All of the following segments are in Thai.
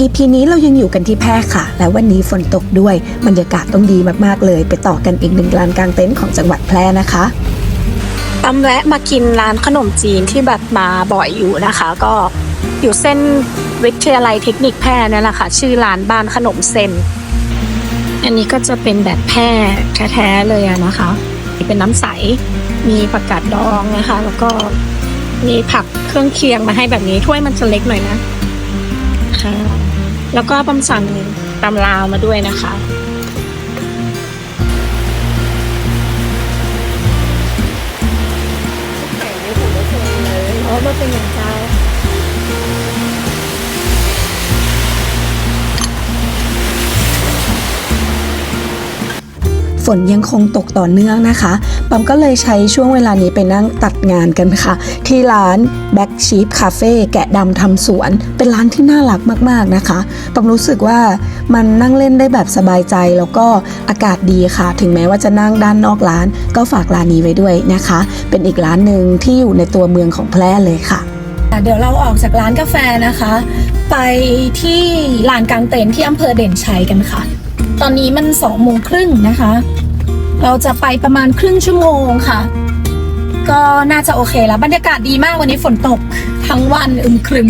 EP นี้เรายังอยู่กันที่แพร่ค่ะ และวันนี้ฝนตกด้วยบรรยากาศต้องดีมากๆเลย ไปต่อกันอีกหนึ่งลานกลางเต็นท์ของจังหวัดแพร่นะคะตำแวะมากินร้านขนมจีนที่แบบมาบ่อยอยู่นะคะ ก็อยู่เส้นวิทยาลัยเทคนิคแพร่นั่นแหละค่ะ ชื่อร้านบ้านขนมเส้นอันนี้ก็จะเป็นแบบแพร่แท้ๆเลยนะคะ เป็นน้ำใส มีผักกาดดองนะคะ แล้วก็มีผักเครื่องเคียงมาให้แบบนี้ถ้วยมันจะเล็กหน่อยนะค่ะ แล้วก็บำสั่งตำลาวมาด้วยนะคะ ฝนยังคงตกต่อเนื่องนะคะปั๊มก็เลยใช้ช่วงเวลานี้ไปนั่งตัดงานกันค่ะ ที่ร้าน Back Sheep Cafe แกะดำทำสวน เป็นร้านที่น่ารักมากๆนะคะปั๊มรู้สึกว่ามันนั่งเล่นได้แบบสบายใจแล้วก็อากาศดีค่ะ ถึงแม้ว่าจะนั่งด้านนอกร้าน ก็ฝากร้านนี้ไว้ด้วยนะคะ เป็นอีกร้านหนึ่งที่อยู่ในตัวเมืองของแพร่เลยค่ะเดี๋ยวเราออกจากร้านกาแฟนะคะ ไปที่ลานกลางเต็นท์ที่อำเภอเด่นชัยกันค่ะ ตอนนี้มันสองโมงครึ่งนะคะ เราจะไปประมาณครึ่งชั่วโมงค่ะ ก็น่าจะโอเคแล้วบรรยากาศดีมากวันนี้ฝนตกทั้งวันอึมครึม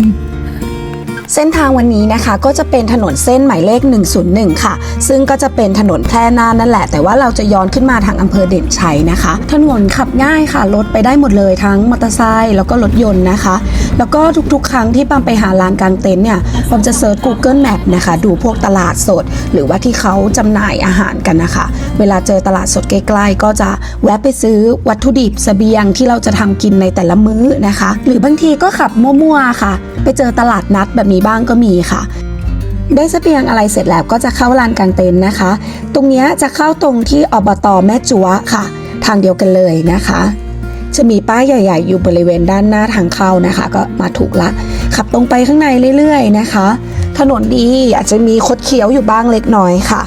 เส้นทางวันนี้นะคะก็จะเป็นถนนเส้นหมายเลข 101 ค่ะ ซึ่งก็จะเป็นถนนแพร่น่านนั่นแหละ แต่ว่าเราจะย้อนขึ้นมาทางอำเภอเด่นชัยนะคะ ถนนขับง่ายค่ะรถไปได้หมดเลยทั้งมอเตอร์ไซค์แล้วก็รถยนต์นะคะ แล้วก็ทุกๆ ครั้งที่ปัมไปหาลานกางเต็นท์เนี่ยปัมจะเซิร์ช Google Map นะคะ ดูพวกตลาดสด หรือว่าที่เขาจำหน่ายอาหารกันนะคะ เวลาเจอตลาดสดใกล้ๆ ก็จะแวะไปซื้อวัตถุดิบสเสบียงที่เราจะทำกินในแต่ละมื้อนะคะ หรือบางทีก็ขับมั่วๆค่ะ ไปเจอตลาดนัดแบบนี้บ้างก็มีค่ะได้สเสบียงอะไรเสร็จแล้วก็จะเข้าลานกลางเต็นท์นะคะ ตรงนี้จะเข้าตรงที่อบตแม่จัวค่ะ ทางเดียวกันเลยนะคะ จะมีป้ายใหญ่ ๆ อยู่บริเวณด้านหน้าทางเข้านะคะ ก็มาถูกละ ขับตรงไปข้างในเรื่อย ๆ นะคะ ถนนดีอาจจะมีคดเคี้ยวอยู่บ้างเล็กน้อยค่ะ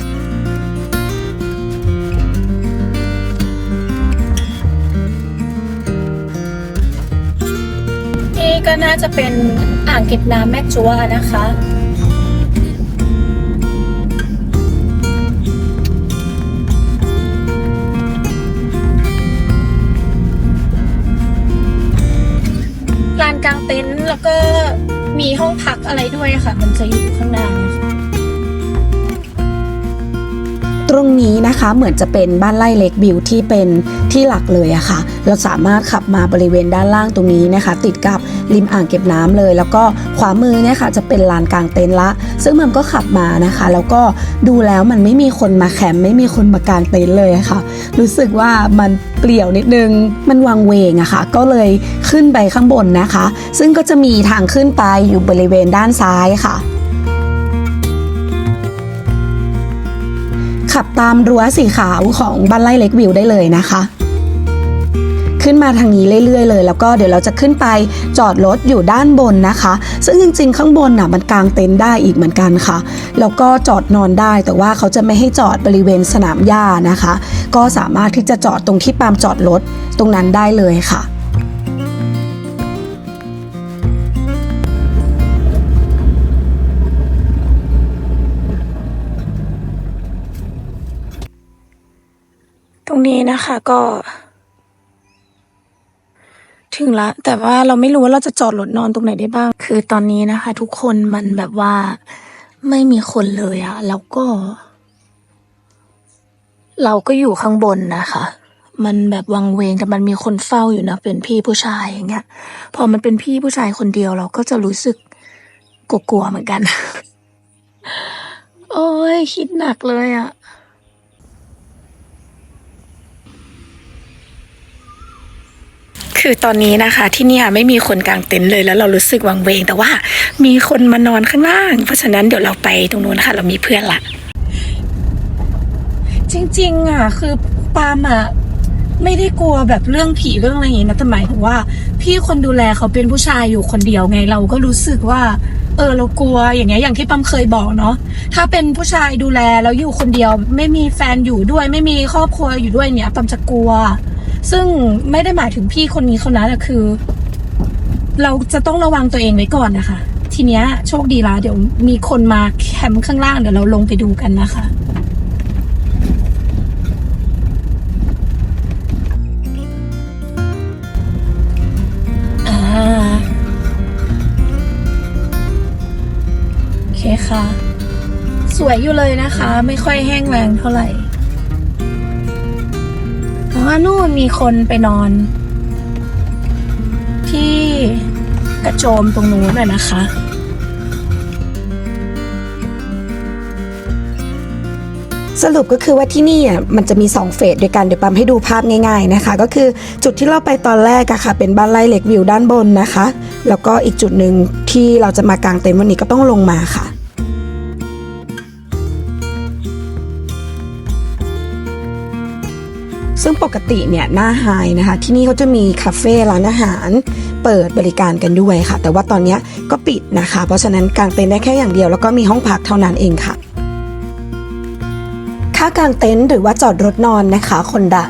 นี่ก็น่าจะเป็นอ่างเก็บน้ำแม่จัวนะคะ แล้วก็มีห้องพักอะไรด้วยค่ะ มันจะอยู่ข้างหน้าเนี่ยค่ะ ตรงนี้นะคะเหมือนจะเป็นบ้านไร่เล็กบิวที่เป็นที่หลักเลยอะค่ะ เราสามารถขับมาบริเวณด้านล่างตรงนี้นะคะ ติดกับริมอ่างเก็บน้ำเลย แล้วก็ขวามือเนี่ยค่ะจะเป็นลานกลางเต็นท์ละ ซึ่งมันก็ขับมานะคะ แล้วก็ดูแล้วมันไม่มีคนมาแคมป์ไม่มีคนมากางเต็นท์เลยะค่ะ รู้สึกว่ามันเปลี่ยวนิดนึงมันวังเวงอะค่ะ ก็เลยขึ้นไปข้างบนนะคะ ซึ่งก็จะมีทางขึ้นไปอยู่บริเวณด้านซ้ายค่ะ ขับตามรั้วสีขาวของบ้านไร่เล็กวิวได้เลยนะคะ ขึ้นมาทางนี้เรื่อยๆ เลย แล้วก็เดี๋ยวเราจะขึ้นไปจอดรถอยู่ด้านบนนะคะ ซึ่งจริงๆ ข้างบนน่ะมันกางเต็นท์ได้อีกเหมือนกันค่ะ แล้วก็จอดนอนได้แต่ว่าเขาจะไม่ให้จอดบริเวณสนามหญ้านะคะ ก็สามารถที่จะจอดตรงที่ปามจอดรถตรงนั้นได้เลยค่ะ รงนี้นะคะก็ ถึงละ แต่ว่าเราไม่รู้ว่าเราจะจอดรถนอนตรงไหนได้บ้าง คือตอนนี้นะคะ ทุกคนมันแบบว่าไม่มีคนเลยอะแล้วก็ เราก็อยู่ข้างบนนะคะมันแบบวังเวงแต่มันมีคนเฝ้าอยู่นะเป็นพี่ผู้ชายอย่างเงี้ย พอมันเป็นพี่ผู้ชายคนเดียวเราก็จะรู้สึกกลัวๆเหมือนกัน โอ้ยคิดหนักเลยอะ คือตอนนี้นะคะที่นี่ไม่มีคนกางเต็นท์เลยแล้วเรารู้สึกวังเวง แต่ว่ามีคนมานอนข้างล่าง เพราะฉะนั้นเดี๋ยวเราไปตรงนู้นนะคะเรามีเพื่อนละ จริง ๆ อะ คือปาล์มอะไม่ได้กลัวแบบเรื่องผีเรื่องอะไรอย่างนี้นะแต่หมายถึงว่า พี่คนดูแลเขาเป็นผู้ชายอยู่คนเดียวไงเราก็รู้สึกว่า เออเรากลัวอย่างเงี้ยอย่างที่ปั๊มเคยบอกเนาะถ้าเป็นผู้ชายดูแลแล้วอยู่คนเดียว ไม่มีแฟนอยู่ด้วย ไม่มีครอบครัวอยู่ด้วยเนี่ยปั๊มจะกลัว ซึ่งไม่ได้หมายถึงพี่คนนี้เขานะแต่คือ เราจะต้องระวังตัวเองไว้ก่อนนะคะ ทีเนี้ยโชคดีละเดี๋ยวมีคนมาแคมป์ข้างล่างเดี๋ยวเราลงไปดูกันนะคะอ่าโอเคค่ะ สวยอยู่เลยนะคะ ไม่ค่อยแห้งแรงเท่าไหร่ ว่านู่นมีคนไปนอน ที่กระโจมตรงนู้นน่ะนะคะสรุปก็คือว่าที่นี่อะมันจะมี 2 เฟสด้วยกันเดี๋ยวปั๊มให้ดูภาพง่ายๆนะคะ ก็คือจุดที่เราไปตอนแรกอะค่ะ เป็นบ้านไร่เล็กวิวด้านบนนะคะ แล้วก็อีกจุดหนึ่งที่เราจะมากางเต็นท์วันนี้ก็ต้องลงมาค่ะ ซึ่งปกติเนี่ยหน้าไฮนะคะ ที่นี่เขาจะมีคาเฟ่ร้านอาหาร เปิดบริการกันด้วยค่ะ แต่ว่าตอนนี้ก็ปิดนะคะ เพราะฉะนั้นกางเต็นท์ได้แค่อย่างเดียวแล้วก็มีห้องพักเท่านั้นเองค่ะ ค่ากางเต็นท์หรือว่าจอดรถนอนนะคะ คนละ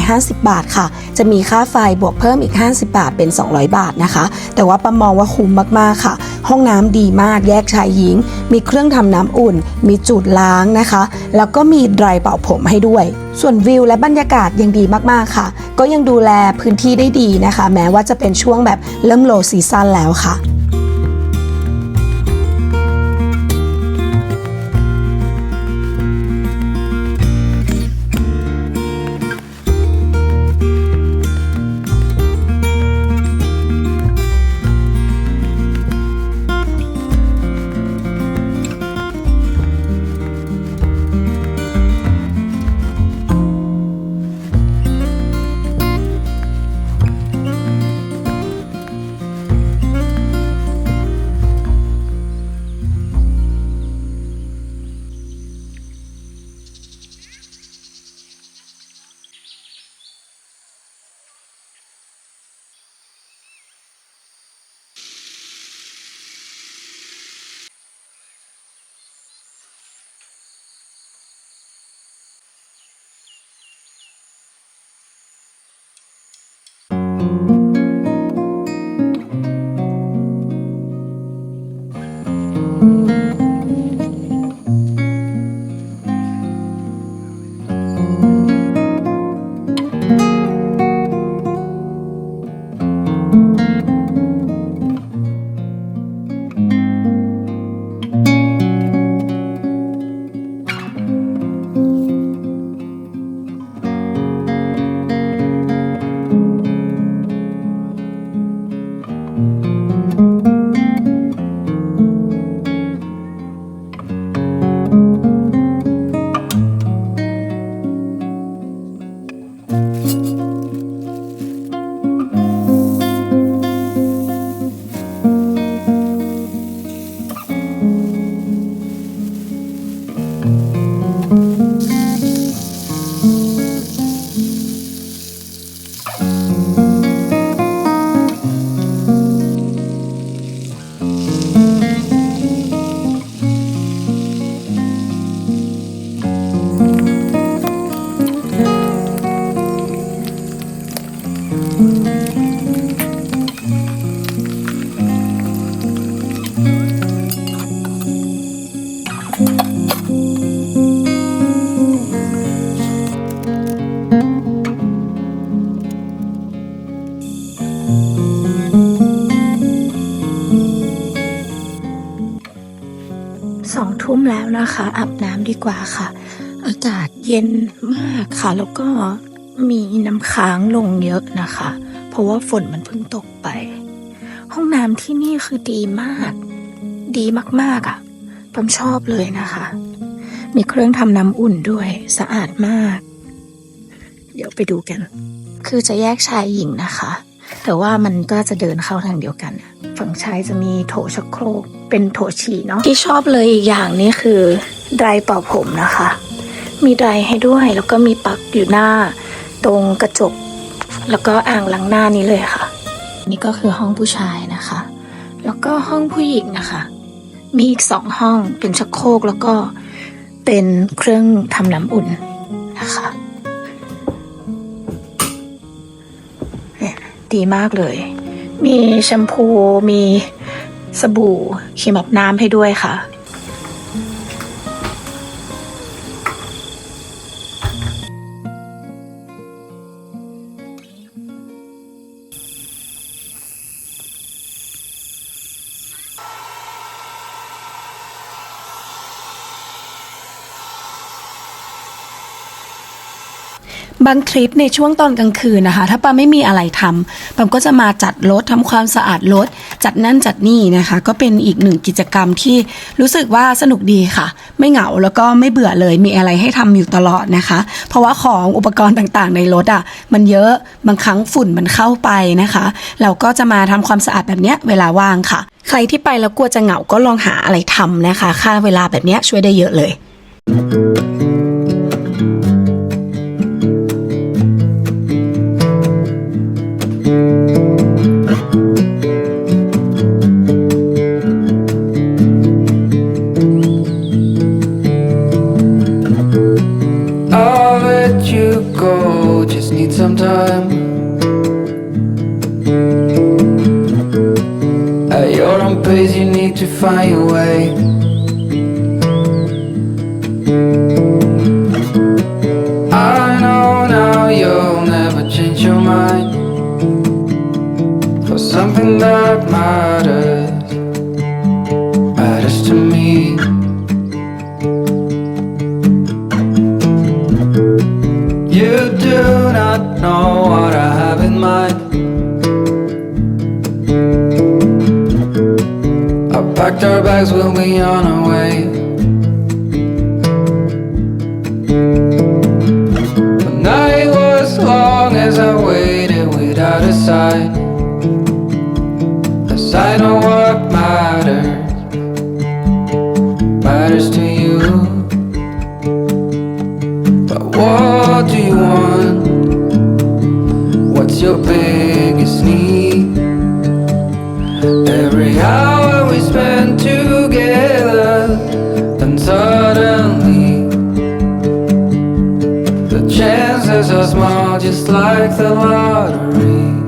150 บาทค่ะ จะมีค่าไฟบวกเพิ่มอีก 50 บาทเป็น 200 บาทนะคะ แต่ว่าประมองว่าคุ้มมากๆค่ะ ห้องน้ำดีมากแยกชายหญิง มีเครื่องทำน้ำอุ่น มีจุดล้างนะคะ แล้วก็มีไดร์เป่าผมให้ด้วย ส่วนวิวและบรรยากาศยังดีมากๆค่ะ ก็ยังดูแลพื้นที่ได้ดีนะคะ แม้ว่าจะเป็นช่วงแบบเริ่มโลซีซั่นแล้วค่ะ ทุ่มแล้วนะคะ อาบน้ำดีกว่าค่ะ อากาศเย็นมากค่ะ แล้วก็มีน้ำค้างลงเยอะนะคะ เพราะว่าฝนมันเพิ่งตกไป ห้องน้ำที่นี่คือดีมาก ดีมากๆอะ่ะผมชอบเลยนะคะ มีเครื่องทำน้ำอุ่นด้วย สะอาดมาก เดี๋ยวไปดูกัน คือจะแยกชายหญิงนะคะ แต่ว่ามันก็จะเดินเข้าทางเดียวกัน ฝั่งชายจะมีโถชักโครก เป็นโถฉี่เนาะที่ชอบเลยอีกอย่างนี้คือไดร์เป่าผมนะคะ มีไดร์ให้ด้วยแล้วก็มีปลั๊กอยู่หน้า ตรงกระจก แล้วก็อ่างล้างหน้านี้เลยค่ะ นี่ก็คือห้องผู้ชายนะคะ แล้วก็ห้องผู้หญิงนะคะ มีอีกสองห้องเป็นชักโครกแล้วก็เป็นเครื่องทำน้ำอุ่นนะคะ ดีมากเลย มีแชมพู มีสบู่ครีมอาบน้ำให้ด้วยค่ะ บางทริปในช่วงตอนกลางคืนนะคะ ถ้าปาไม่มีอะไรทำปามก็จะมาจัดรถทำความสะอาดรถจัดนั่นจัดนี่นะคะ ก็เป็นอีกหนึ่งกิจกรรมที่รู้สึกว่าสนุกดีค่ะ ไม่เหงาแล้วก็ไม่เบื่อเลยมีอะไรให้ทำอยู่ตลอดนะคะ เพราะว่าของอุปกรณ์ต่างๆ ในรถอะมันเยอะบางครั้งฝุ่นมันเข้าไปนะคะ เราก็จะมาทำความสะอาดแบบเนี้ยเวลาว่างค่ะ ใครที่ไปแล้วกลัวจะเหงาก็ลองหาอะไรทำนะคะ ค่าเวลาแบบเนี้ยช่วยได้เยอะเลย I'll for something that matters, matters to me. You do not know what I have in mind. I packed our bags, we'll be on our way. The night was long as I waited As I know what matters, matters to you. But what do you want? What's your biggest need? Every hour we spend together, then suddenly the chances are small, just like the lottery.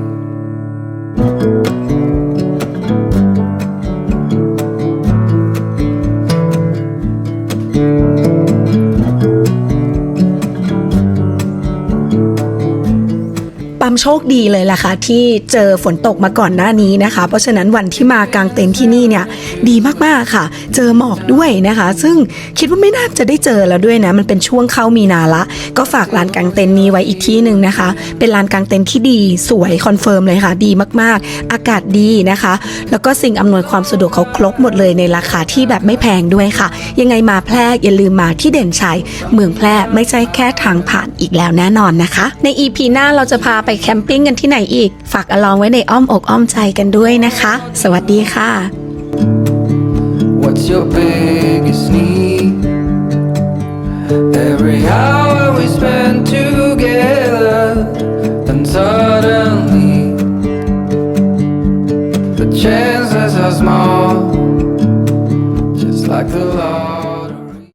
ปั๊มโชคดีเลยล่ะค่ะ ที่เจอฝนตกมาก่อนหน้านี้นะคะ เพราะฉะนั้นวันที่มากางเต็นท์ที่นี่เนี่ยดีมากๆค่ะ เจอหมอกด้วยนะคะ ซึ่งคิดว่าไม่น่าจะได้เจอแล้วด้วยนะ มันเป็นช่วงเข้ามีนาละ ก็ฝากลานกางเต็นท์นี้ไว้อีกที่หนึ่งนะคะ เป็นลานกางเต็นท์ที่ดีสวยคอนเฟิร์มเลยค่ะ ดีมากๆ อากาศดีนะคะ แล้วก็สิ่งอำนวยความสะดวกเขาครบหมดเลยในราคาที่แบบไม่แพงด้วยค่ะ ยังไงมาแพร่อย่าลืมมาที่เด่นชัยเมืองแพร่ไม่ใช่แค่ทางผ่านอีกแล้วแน่นอนนะคะ ใน EP หน้าเราจะพาไปแคมปิ้งกันที่ไหนอีก ฝากอลองไว้ในอ้อมอกอ้อมใจกันด้วยนะคะ สวัสดีค่ะ What's your biggest need? Every hour we spend together And suddenly The chances are small